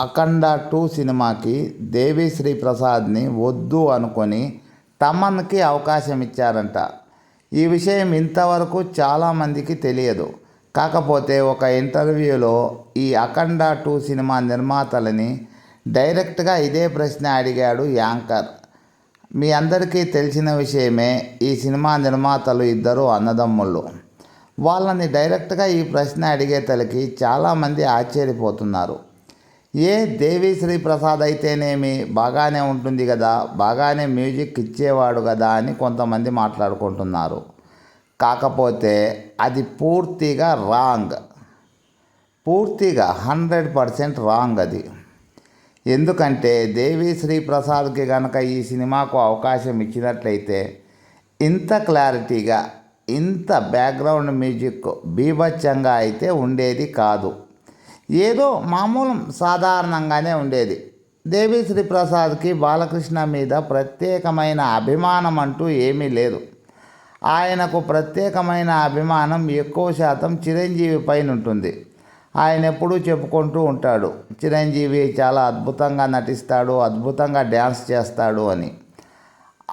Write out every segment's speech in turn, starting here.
అఖండ two సినిమాకి దేవిశ్రీ ప్రసాద్ని వద్దు అనుకొని తమన్కి అవకాశం ఇచ్చారంట. ఈ విషయం ఇంతవరకు చాలామందికి తెలియదు. కాకపోతే ఒక ఇంటర్వ్యూలో ఈ అఖండ టూ సినిమా నిర్మాతలని డైరెక్ట్గా ఇదే ప్రశ్న అడిగాడు యాంకర్. మీ అందరికీ తెలిసిన విషయమే ఈ సినిమా నిర్మాతలు ఇద్దరు అన్నదమ్ముళ్ళు. వాళ్ళని డైరెక్ట్గా ఈ ప్రశ్న అడిగేతలకి చాలామంది ఆశ్చర్యపోతున్నారు. ఏ దేవిశ్రీ ప్రసాద్ అయితేనేమి బాగానే ఉంటుంది కదా బాగానే మ్యూజిక్ ఇచ్చేవాడు కదా అని కొంతమంది మాట్లాడుకుంటున్నారు. కాకపోతే అది పూర్తిగా రాంగ్. పూర్తిగా హండ్రెడ్ పర్సెంట్ రాంగ్ అది. ఎందుకంటే దేవిశ్రీ ప్రసాద్కి కనుక ఈ సినిమాకు అవకాశం ఇచ్చినట్లయితే ఇంత క్లారిటీగా ఇంత బ్యాక్గ్రౌండ్ మ్యూజిక్ బీభత్సంగా అయితే ఉండేది కాదు. ఏదో మామూలు సాధారణంగానే ఉండేది. దేవిశ్రీ ప్రసాద్కి బాలకృష్ణ మీద ప్రత్యేకమైన అభిమానం అంటూ ఏమీ లేదు. ఆయనకు ప్రత్యేకమైన అభిమానం ఎక్కువ శాతం చిరంజీవి పైన ఉంటుంది. ఆయన ఎప్పుడూ చెప్పుకుంటూ ఉంటాడు చిరంజీవి చాలా అద్భుతంగా నటిస్తాడు అద్భుతంగా డ్యాన్స్ చేస్తాడు అని.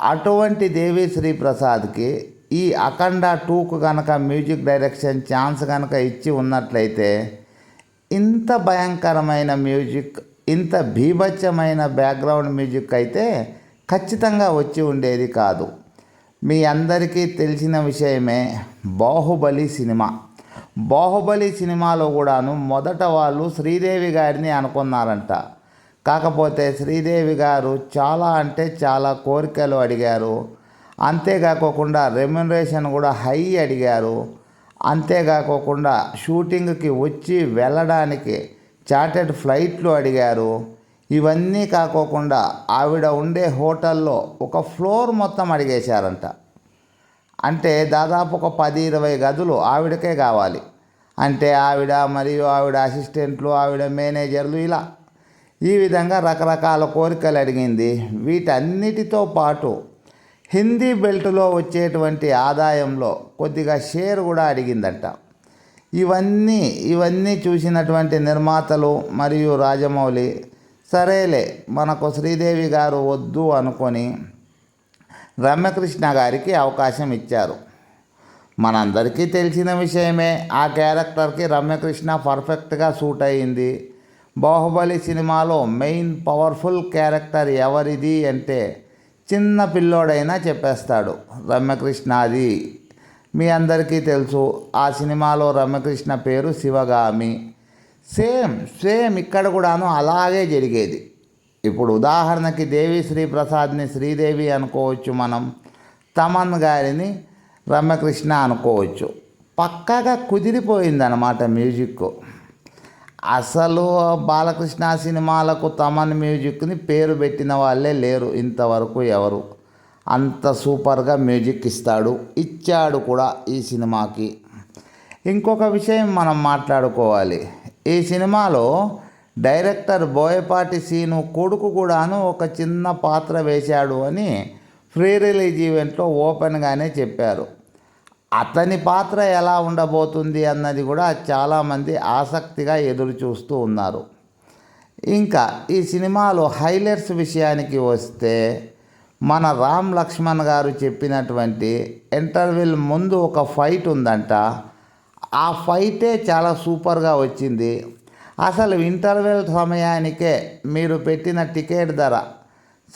అటువంటి దేవిశ్రీ ప్రసాద్కి ఈ అఖండ టూకు కనుక మ్యూజిక్ డైరెక్షన్ ఛాన్స్ కనుక ఇచ్చి ఉన్నట్లయితే ఇంత భయంకరమైన మ్యూజిక్ ఇంత బీభత్సమైన బ్యాక్గ్రౌండ్ మ్యూజిక్ అయితే ఖచ్చితంగా వచ్చి ఉండేది కాదు. మీ అందరికీ తెలిసిన విషయమే బాహుబలి సినిమా. బాహుబలి సినిమాలో కూడాను మొదట వాళ్ళు శ్రీదేవి గారిని అనుకున్నారంట. కాకపోతే శ్రీదేవి గారు చాలా అంటే చాలా కోరికలు అడిగారు. అంతేకాకోకుండా రెమ్యునరేషన్ కూడా హై అడిగారు. అంతేకాకోకుండా షూటింగ్కి వచ్చి వెళ్ళడానికి చార్టెడ్ ఫ్లైట్లు అడిగారు. ఇవన్నీ కాకోకుండా ఆవిడ ఉండే హోటల్లో ఒక ఫ్లోర్ మొత్తం అడిగేశారంట. అంటే దాదాపు ఒక పది ఇరవై గదులు ఆవిడకే కావాలి. అంటే ఆవిడ మరియు ఆవిడ అసిస్టెంట్లు ఆవిడ మేనేజర్లు ఇలా. ఈ విధంగా రకరకాల కోరికలు అడిగింది. వీటన్నిటితో పాటు హిందీ బెల్ట్లో వచ్చేటువంటి ఆదాయంలో కొద్దిగా షేర్ కూడా అడిగిందట. ఇవన్నీ ఇవన్నీ చూసినటువంటి నిర్మాతలు మరియు రాజమౌళి సరేలే మనకు శ్రీదేవి గారు వద్దు అనుకొని రమ్యకృష్ణ గారికి అవకాశం ఇచ్చారు. మనందరికీ తెలిసిన విషయమే ఆ క్యారెక్టర్కి రమ్యకృష్ణ పర్ఫెక్ట్గా సూట్ అయింది. బాహుబలి సినిమాలో మెయిన్ పవర్ఫుల్ క్యారెక్టర్ ఎవరిది అంటే చిన్న పిల్లోడైనా చెప్పేస్తాడు రమ్యకృష్ణ అది మీ అందరికీ తెలుసు ఆ సినిమాలో రమ్యకృష్ణ పేరు శివగామి. సేమ్ సేమ్ ఇక్కడ కూడాను అలాగే జరిగేది. ఇప్పుడు ఉదాహరణకి దేవి శ్రీ ప్రసాద్ని శ్రీదేవి అనుకోవచ్చు మనం తమన్ గారిని రమ్యకృష్ణ అనుకోవచ్చు. పక్కగా కుదిరిపోయిందన్నమాట మ్యూజిక్. అసలు బాలకృష్ణ సినిమాలకు తమన్ మ్యూజిక్ని పేరు పెట్టిన వాళ్ళే లేరు ఇంతవరకు ఎవరు. అంత సూపర్గా మ్యూజిక్ ఇస్తాడు ఇచ్చాడు కూడా ఈ సినిమాకి. ఇంకొక విషయం మనం మాట్లాడుకోవాలి. ఈ సినిమాలో డైరెక్టర్ బోయపాటి సీను కొడుకు కూడాను ఒక చిన్న పాత్ర వేశాడు అని ఫ్రీ రిలీజ్ ఈవెంట్లో ఓపెన్గానే చెప్పారు. అతని పాత్ర ఎలా ఉండబోతుంది అన్నది కూడా చాలామంది ఆసక్తిగా ఎదురు చూస్తూ ఉన్నారు. ఇంకా ఈ సినిమాలో హైలైట్స్ విషయానికి వస్తే మన రామ్ లక్ష్మణ్ గారు చెప్పినటువంటి ఇంటర్వెల్ ముందు ఒక ఫైట్ ఉందంట. ఆ ఫైటే చాలా సూపర్గా వచ్చింది. అసలు ఇంటర్వెల్ సమయానికే మీరు పెట్టిన టికెట్ ధర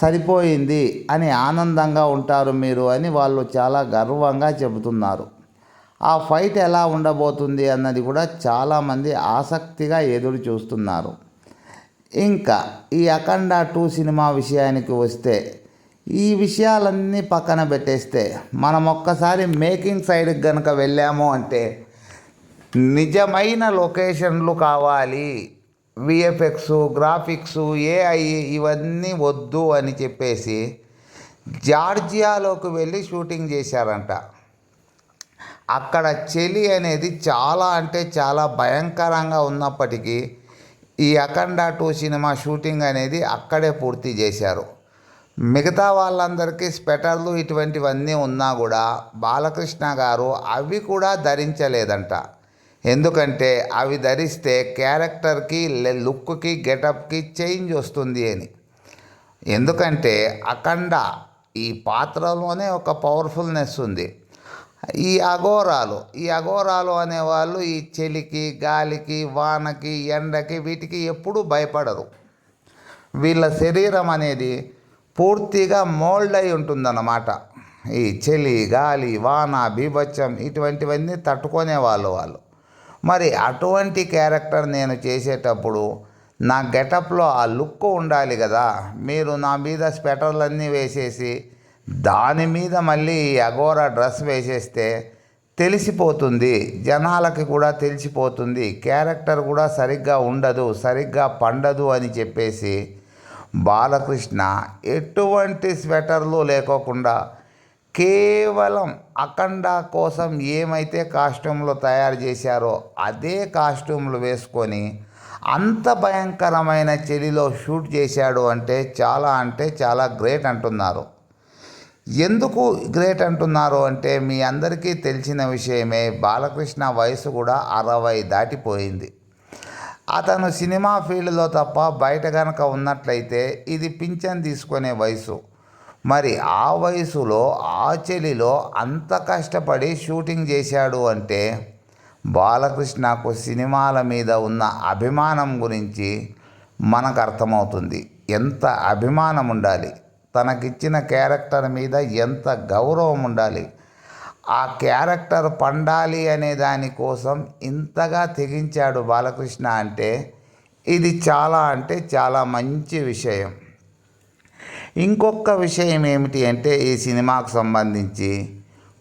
సరిపోయింది అని ఆనందంగా ఉంటారు మీరు అని వాళ్ళు చాలా గర్వంగా చెబుతున్నారు. ఆ ఫైట్ ఎలా ఉండబోతుంది అన్నది కూడా చాలామంది ఆసక్తిగా ఎదురు చూస్తున్నారు. ఇంకా ఈ అఖండ టూ సినిమా విషయానికి వస్తే ఈ విషయాలన్నీ పక్కన పెట్టేస్తే మనం ఒక్కసారి మేకింగ్ సైడ్కి కనుక వెళ్ళాము అంటే నిజమైన లొకేషన్లు కావాలి. విఎఫ్ఎక్స్ గ్రాఫిక్స్ ఏఐ ఇవన్నీ వద్దు అని చెప్పేసి జార్జియాలోకి వెళ్ళి షూటింగ్ చేశారంట. అక్కడ చలి అనేది చాలా అంటే చాలా భయంకరంగా ఉన్నప్పటికీ ఈ అఖండ టూ సినిమా షూటింగ్ అనేది అక్కడే పూర్తి చేశారు. మిగతా వాళ్ళందరికీ స్వెటర్లు ఇటువంటివన్నీ ఉన్నా కూడా బాలకృష్ణ గారు అవి కూడా ధరించలేదంట. ఎందుకంటే అవి ధరిస్తే క్యారెక్టర్కి లుక్కి గెటప్కి చేంజ్ వస్తుంది అని. ఎందుకంటే అఖండ ఈ పాత్రలోనే ఒక పవర్ఫుల్నెస్ ఉంది. ఈ అఘోరాలు ఈ అఘోరాలు అనేవాళ్ళు ఈ చలికి గాలికి వానకి ఎండకి వీటికి ఎప్పుడూ భయపడరు. వీళ్ళ శరీరం అనేది పూర్తిగా మోల్డ్ అయి ఉంటుందన్నమాట. ఈ చలి గాలి వాన బీభత్సం ఇటువంటివన్నీ తట్టుకునే వాళ్ళు వాళ్ళు. మరి అటువంటి క్యారెక్టర్ నేను చేసేటప్పుడు నా గెటప్లో ఆ లుక్ ఉండాలి కదా. మీరు నా మీద స్వెటర్లన్నీ వేసేసి దాని మీద మళ్ళీ అగోరా డ్రెస్ వేసేస్తే తెలిసిపోతుంది. జనాలకి కూడా తెలిసిపోతుంది. క్యారెక్టర్ కూడా సరిగ్గా ఉండదు సరిగ్గా పండదు అని చెప్పేసి బాలకృష్ణ ఎటువంటి స్వెటర్లు లేకోకుండా కేవలం అఖండ కోసం ఏమైతే కాస్ట్యూమ్లు తయారు చేశారో అదే కాస్ట్యూమ్లు వేసుకొని అంత భయంకరమైన చలిలో షూట్ చేశాడు అంటే చాలా అంటే చాలా గ్రేట్ అంటున్నారు. ఎందుకు గ్రేట్ అంటున్నారు అంటే మీ అందరికీ తెలిసిన విషయమే బాలకృష్ణ వయసు కూడా అరవై దాటిపోయింది. అతను సినిమా ఫీల్డ్లో తప్ప బయట కనుక ఉన్నట్లయితే ఇది పింఛన్ తీసుకునే వయసు. మరి ఆ వయసులో ఆ చెలిలో అంత కష్టపడి షూటింగ్ చేశాడు అంటే బాలకృష్ణకు సినిమాల మీద ఉన్న అభిమానం గురించి మనకు అర్థమవుతుంది. ఎంత అభిమానం ఉండాలి? తనకిచ్చిన క్యారెక్టర్ మీద ఎంత గౌరవం ఉండాలి? ఆ క్యారెక్టర్ పండాలి అనే దానికోసం ఇంతగా తెగించాడు బాలకృష్ణ అంటే ఇది చాలా అంటే చాలా మంచి విషయం. ఇంకొక విషయం ఏమిటి అంటే ఈ సినిమాకు సంబంధించి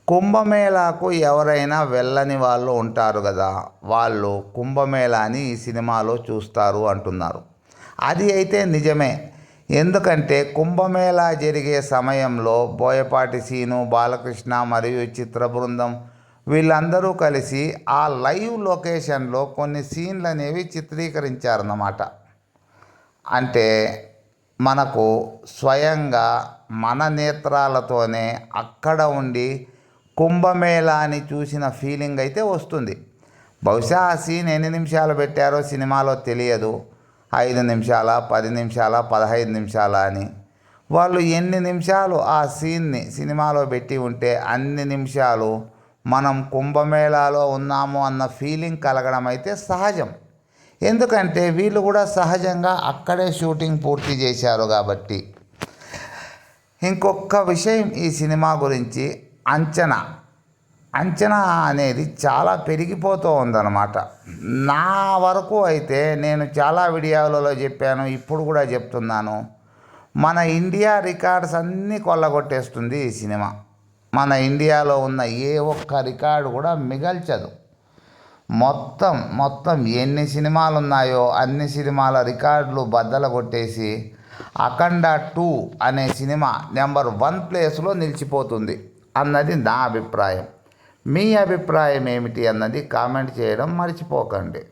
కుంభమేళాకు ఎవరైనా వెళ్ళని వాళ్ళు ఉంటారు కదా వాళ్ళు కుంభమేళాని ఈ సినిమాలో చూస్తారు అంటున్నారు. అది అయితే నిజమే. ఎందుకంటే కుంభమేళా జరిగే సమయంలో బోయపాటి సీను బాలకృష్ణ మరియు చిత్ర బృందం వీళ్ళందరూ కలిసి ఆ లైవ్ లొకేషన్లో కొన్ని సీన్లు అనేవి చిత్రీకరించారన్నమాట. అంటే మనకు స్వయంగా మన నేత్రాలతోనే అక్కడ ఉండి కుంభమేళాని చూసిన ఫీలింగ్ అయితే వస్తుంది. బహుశా ఆ సీన్ ఎన్ని నిమిషాలు పెట్టారో సినిమాలో తెలియదు. ఐదు నిమిషాల పది నిమిషాల పదహైదు నిమిషాల అని. వాళ్ళు ఎన్ని నిమిషాలు ఆ సీన్ని సినిమాలో పెట్టి ఉంటే అన్ని నిమిషాలు మనం కుంభమేళాలో ఉన్నాము అన్న ఫీలింగ్ కలగడం అయితే సహజం. ఎందుకంటే వీళ్ళు కూడా సహజంగా అక్కడే షూటింగ్ పూర్తి చేశారు కాబట్టి. ఇంకొక విషయం ఈ సినిమా గురించి అంచనా. అంచనా అనేది చాలా పెరిగిపోతూ ఉందన్నమాట. నా వరకు అయితే నేను చాలా వీడియోలలో చెప్పాను ఇప్పుడు కూడా చెప్తున్నాను. మన ఇండియా రికార్డ్స్ అన్నీ కొల్లగొట్టేస్తుంది ఈ సినిమా. మన ఇండియాలో ఉన్న ఏ ఒక్క రికార్డు కూడా మిగల్చదు. మొత్తం మొత్తం ఎన్ని సినిమాలు ఉన్నాయో అన్ని సినిమాల రికార్డులు బద్దలు కొట్టేసి అఖండ టూ అనే సినిమా నెంబర్ వన్ ప్లేస్లో నిలిచిపోతుంది అన్నది నా అభిప్రాయం. మీ అభిప్రాయం ఏమిటి అన్నది కామెంట్ చేయడం మర్చిపోకండి.